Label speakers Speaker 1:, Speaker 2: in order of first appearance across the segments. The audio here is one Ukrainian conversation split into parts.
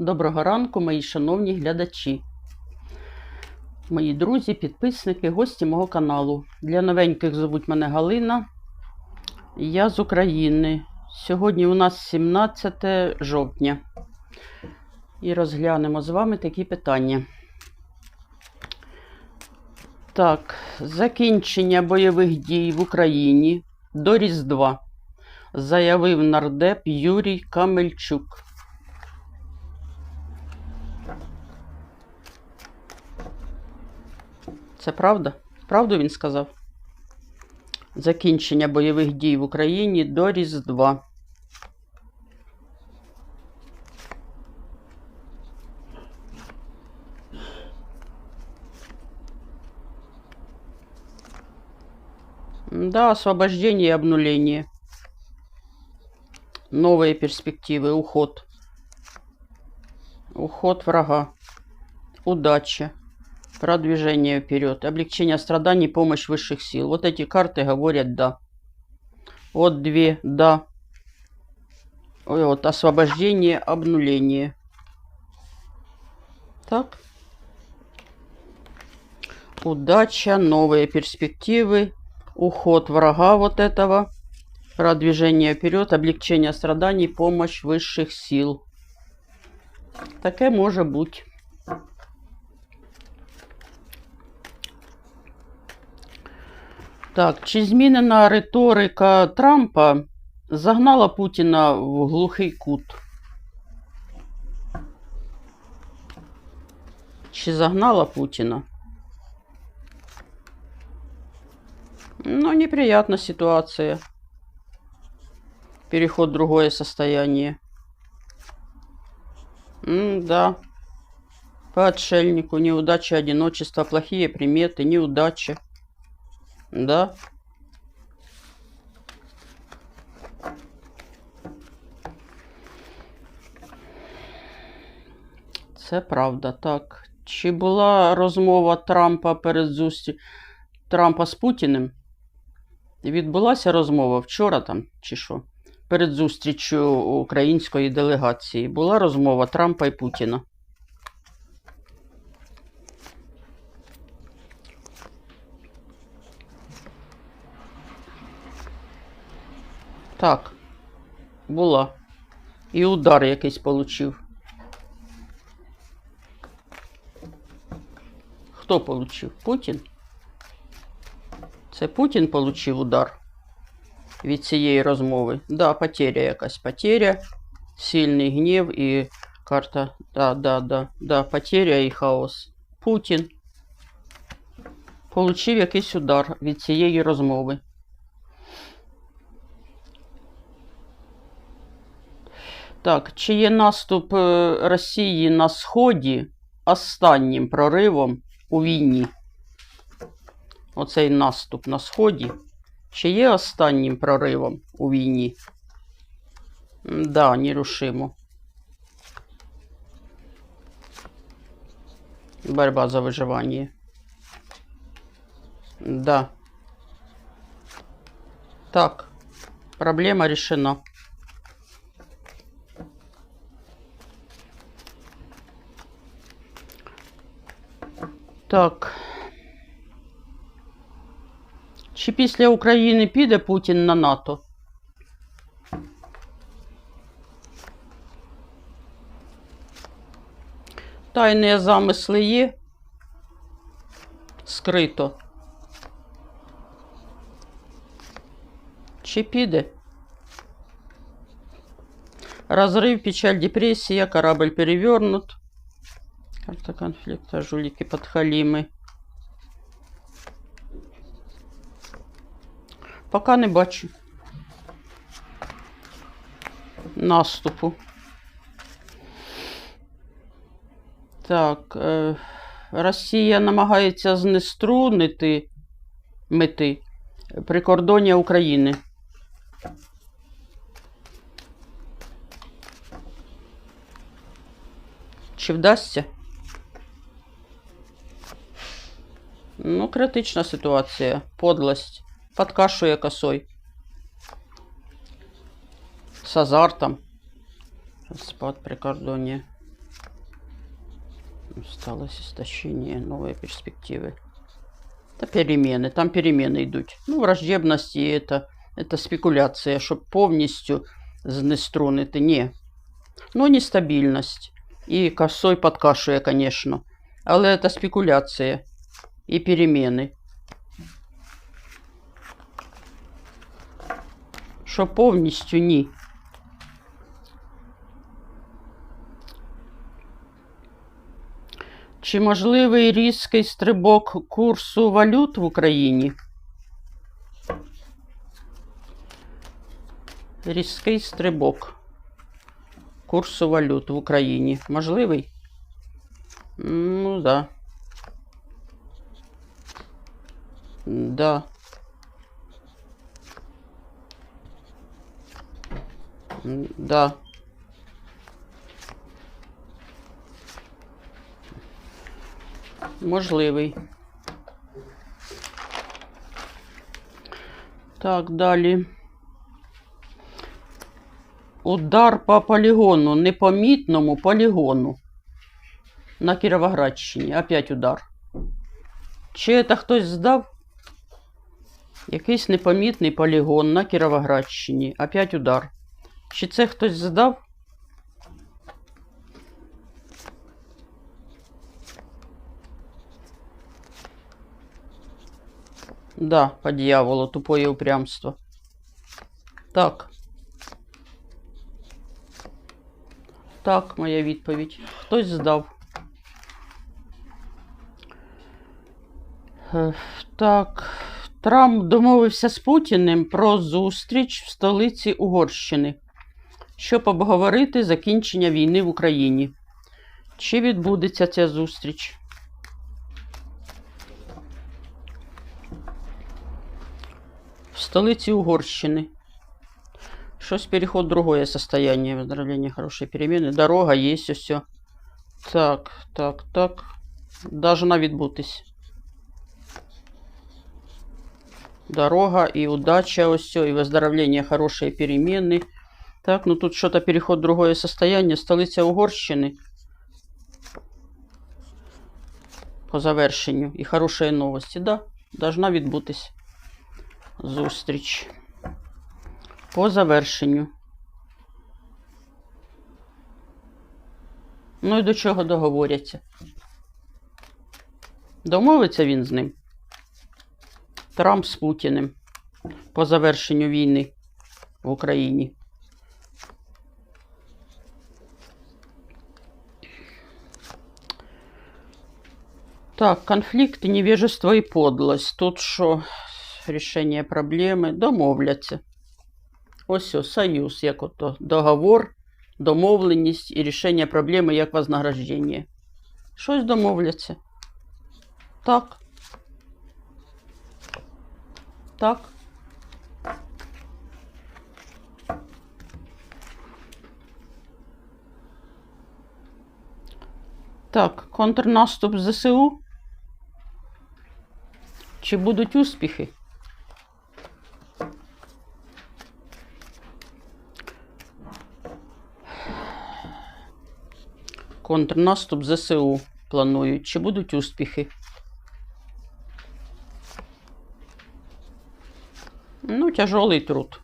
Speaker 1: Доброго ранку, мої шановні глядачі, мої друзі, підписники, гості мого каналу. Для новеньких звуть мене Галина. Я з України. Сьогодні у нас 17 жовтня. І розглянемо з вами такі питання. Так, закінчення бойових дій в Україні до Різдва заявив нардеп Юрій Камельчук. Це правда? Правду він сказав? Закінчення бойових дій в Україні до Різдва. Да, освобождение и обнуление. Новые перспективы, уход. Уход врага. Удача. Продвижение вперед. Облегчение страданий, помощь высших сил. Вот эти карты говорят «да». Вот две «да». Ой, Вот освобождение, обнуление. Так. Удача, новые перспективы, уход врага вот этого, продвижение вперед, облегчение страданий, помощь высших сил. Таке може бути. Так, чи змінена риторика Трампа загнала Путіна в глухий кут? Чи загнала Путіна? Ну, неприятная ситуация. Переход в другое состояние. М, да. По отшельнику. Неудача, одиночество, плохие приметы, неудача. Да. Це правда, так. Чи була розмова Трампа перед зустрічю Трампа з Путіним? Відбулася розмова вчора там, чи що? Перед зустрічю української делегації. Була розмова Трампа і Путіна. Так, була. І удар якийсь получив. Хто получив? Путін? Це Путін получив удар від цієї розмови. Да, потеря якась. Потеря, сильний гнів і карта. Да, да, да, да, потеря і хаос. Путін получив якийсь удар від цієї розмови. Так, чи є наступ е, Росії на Сході останнім проривом у війні? Оцей наступ на Сході. Чи є останнім проривом у війні? Да, нерушимо. Борьба за выживание. Да. Так. Проблема решена. Так. Чи після України піде Путін на НАТО? Тайні замисли є. Скрито. Чи піде? Разрыв, печаль, депрессия, корабль перевернут. Карта конфликта, жулики подхалимы. Пока не бачу. Наступу. Так. Е, Росія намагається знеструнити мети прикордоння України. Чи вдасться? Ну, критична ситуація. Подлость. Подкашує косой. З азартом. Спад прикордоння. Осталось истощение, новые перспективы. Это перемены, там перемены йдуть. Ну, враждебность і это, это спекуляція, щоб повністю знеструнити. Ні. Ну, нестабільність. І косой подкашує, конечно. Але це спекуляція І перемены. Що повністю ні. Чи можливий різкий стрибок курсу валют в Україні? Різкий стрибок курсу валют в Україні. Можливий? Ну, да. Да. М, Да. Можливий. Так, далі. Удар по полігону, непомітному полігону. На Кіровоградщині. Опять удар. Чи це хтось здав? Якийсь непомітний полігон на Кіровоградщині. Опять удар. Чи це хтось здав? Да, по дьяволу, тупое упрямство. Так. Так, моя відповідь. Хтось здав. Е, Так. Трамп домовився з Путіним про зустріч в столиці Угорщини, щоб обговорити закінчення війни в Україні. Чи відбудеться ця зустріч? В столице Угорщины. Щось переход в другое состояние. Выздоровление, хорошие перемены. Дорога есть, все. Так, так, так. Должна відбутись. Дорога и удача, все, и выздоровление, хорошие перемены. Так, ну тут что-то переход в другое состояние. Столиця Угорщини. По завершенню. І хороші новості. Да, должна відбутись зустріч. По завершенню. Ну і до чого договоряться? Домовиться він з ним. Трамп з Путіним по завершенню війни в Україні. Так, конфликт, невежество і подлость. Тут що? Рішення проблеми домовляться. Ось о, союз, як ото договор, домовленість і рішення проблеми як вознаграждення. Щось домовляться. Так. Так. Так, контрнаступ ЗСУ. Чи будуть успіхи? Контрнаступ ЗСУ планують. Чи будуть успіхи? Ну, тяжелый труд.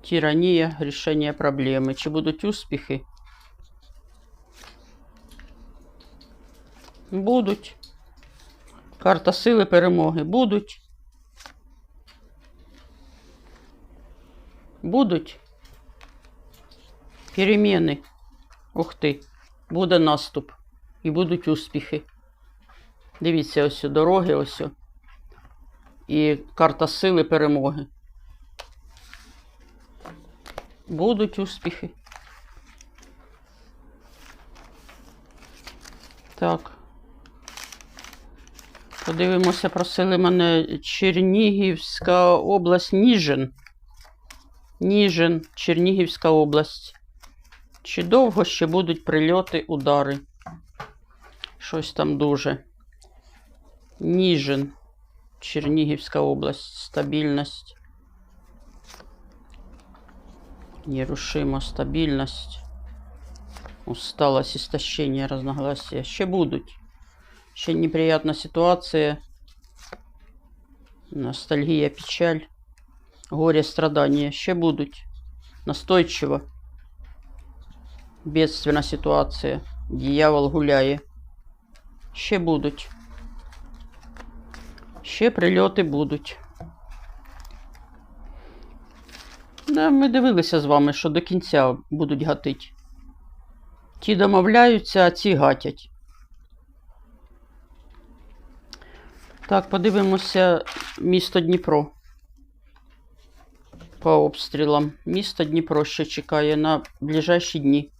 Speaker 1: Тирания, решение проблемы. Чи будуть успіхи? Будуть. Карта сили перемоги. Будуть. Будуть. Переміни. Ух ти. Буде наступ. І будуть успіхи. Дивіться, ось дороги, ось. І карта сили перемоги. Будуть успіхи. Так. Подивимося, просили мене Чернігівська область, Ніжин. Ніжин, Чернігівська область. Чи довго ще будуть прильоти, удари? Щось там дуже. Ніжин, Чернігівська область, стабільність. Нерушима стабільність. Усталость, истощение, разногласия. Ще будуть. Ще неприятна ситуація. Ностальгія, печаль. Горе, страдания. Ще будуть. Настойчиво. Бедственна ситуація. Дьявол гуляє. Ще будуть. Ще прильоти будуть. Да, ми дивилися з вами, що до кінця будуть гатить. Ті домовляються, а ці гатять. Так, подивимося місто Дніпро. По обстрілам. Місто Дніпро ще чекає на ближайші дні.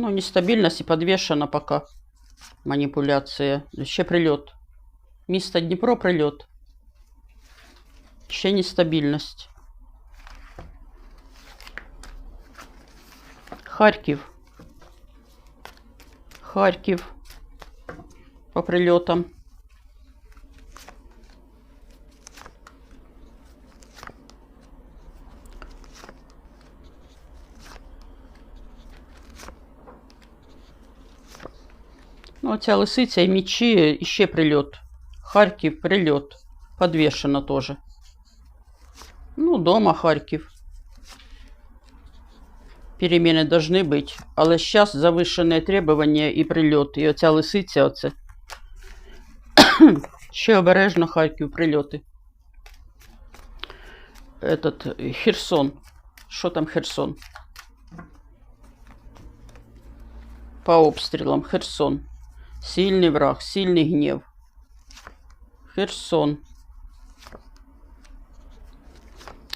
Speaker 1: Ну, нестабильность и подвешена пока. Манипуляция. Ще прильот. Місто Дніпро прильот. Ще нестабільність. Харків. Харків. По прильотам. Ну, оця лисиця і мічі, і ще прильот. Харків, прильот. Подвешено теж. Ну, дома Харків. Переміни должны бути. Але зараз завищені требування і прильот. І оця лисиця оце. ще обережно Харків, прильоти. Этот Херсон. Що там Херсон? По обстрілам Херсон. Сильный враг, сильный гнев. Херсон.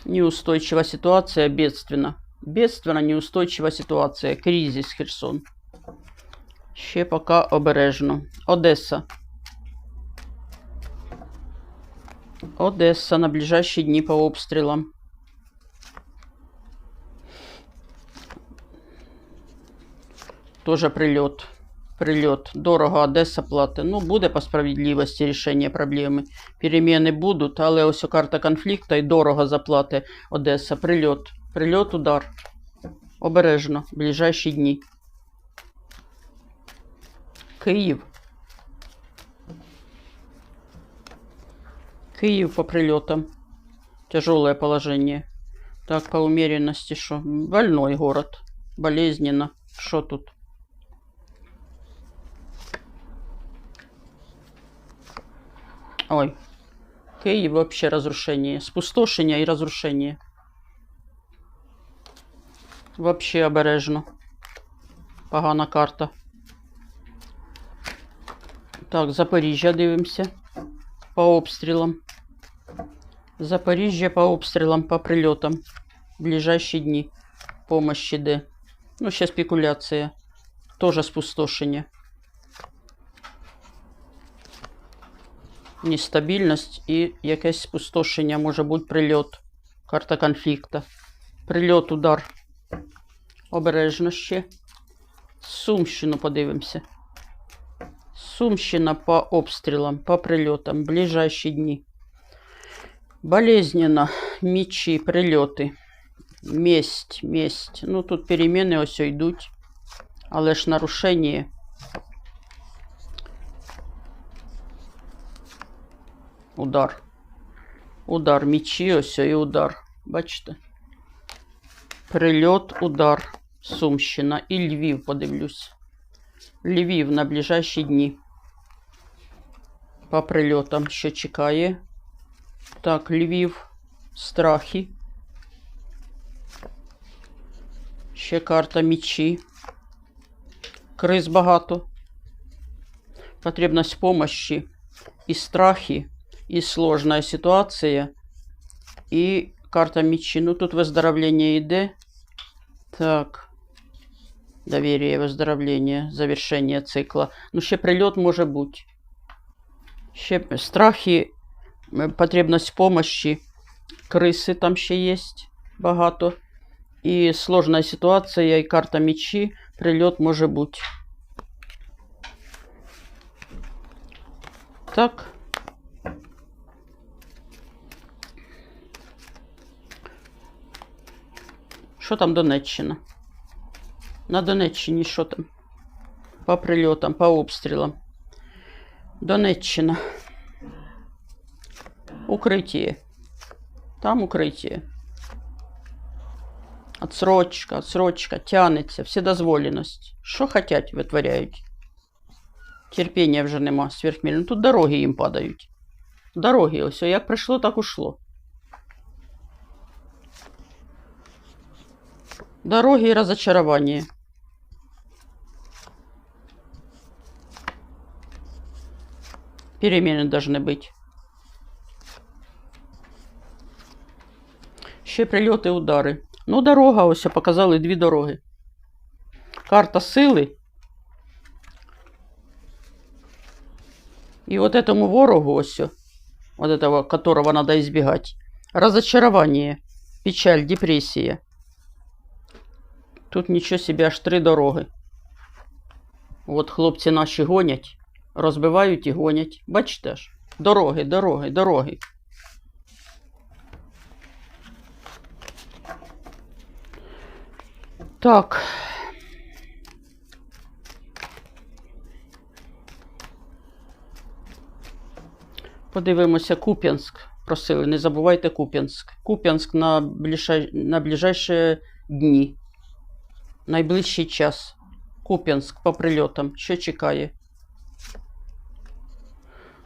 Speaker 1: Неустойчивая ситуация, бедственно. Бедственно, неустойчива ситуація. Кризис, Херсон. Ще пока обережно. Одеса. Одеса на ближайші дні по обстрілам. Тоже прильот. Прильот. Дорого Одеса платить. Ну, буде по справедливості рішення проблеми. Переміни будуть, але ось карта конфлікту і дорого заплатить Одеса. Прильот. Прильот, удар. Обережно. Ближайші дні. Київ. Київ по прильотам. Тяжелое положение. Так, по умеренности что? Больной город. Болезненно. Что тут? Ой. Київ вообще разрушение. Спустошення і разрушение. Вообще обережно. Погана карта. Так, Запоріжжя дивимося. По обстрілам. Запоріжжя по обстрілам, по прильотам. Ближайші дні. Помощь іде. Ну, ще спекуляція. Тоже спустошення. Нестабільність і якесь спустошення, може бути прильот. Карта конфлікту. Прильот, удар. Обережно ще. Сумщину подивимося. Сумщина по обстрілам, по прильотам, ближайші дні. Болезненно, мічі, прильоти. Месть, месть. Ну, тут переміни ось йдуть. Але ж нарушення. Удар. Удар, мічі, ось і удар. Бачите? Прильот, удар. Сумщина і Львів, подивлюсь. Львів на ближайші дні. По прильотам, що чекає. Так, Львів, страхи. Ще карта мічі. Криз багато. Потребность помощи. І страхи, і сложная ситуація. І карта мечи. Ну, тут выздоровление йде. Так. Доверие, выздоровление, завершение цикла. Ну, ще прильот може бути. Ще страхи, е, потребность помощи. Криси там ще є багато. І сложна ситуація, і карта мечі. Прильот може бути. так. Що там Донеччина? На Донеччині що там? По прильотам, по обстрілам. Донеччина. Укриття. Там укриття. Отсрочка, отсрочка, тянеться, вседозволеність. Що хотять, витворяють. Терпіння вже нема сверхмірно. Тут дороги їм падають. Дороги, ось як прийшло, так ушло. Дороги и разочарование. Перемены должны быть. Ще прильоти, удари. Ну, дорога, ось показали дві дороги. Карта сили. И вот этому ворогу, ось, вот этого, которого надо избегать, разочарование, печаль, депрессия. Тут нічого собі аж три дороги. От хлопці наші гонять, розбивають і гонять. Бачите ж? Дороги, дороги, дороги. Так. Подивимося Куп'янськ. Просили, не забувайте Куп'янськ. Куп'янськ на, ближай... на ближайші дні Найближчий час. Куп'янськ по прильотам. Що чекає?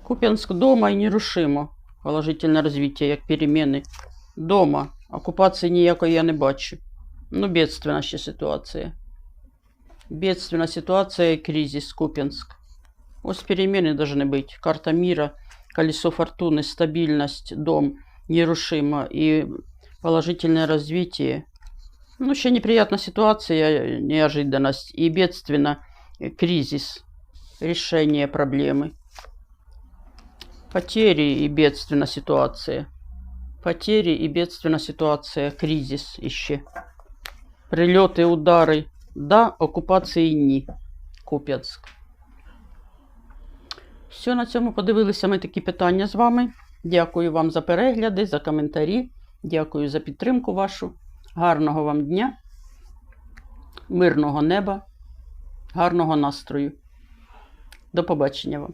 Speaker 1: Куп'янськ дома і нерушимо. Положительне розвиття, як переміни. Дома. Окупації ніякої я не бачу. Ну, бедственна ще ситуація. Бедственна ситуація і кризис Куп'янськ. Ось перемены должны быть. Карта мира, колесо фортуны, стабильность, дом нерушимо и положительное развитие. Ну, еще неприятная ситуация, неожиданность и бедственно э, кризис, решение проблемы. Потери и бедственная ситуация. Потери и бедственная ситуация, кризис еще. Прильоти, удари. Да, окупації ні. Куп'янськ. Все, на цьому подивилися ми такі питання з вами. Дякую вам за перегляди, за коментарі. Дякую за підтримку вашу. Гарного вам дня, мирного неба, гарного настрою. До побачення вам.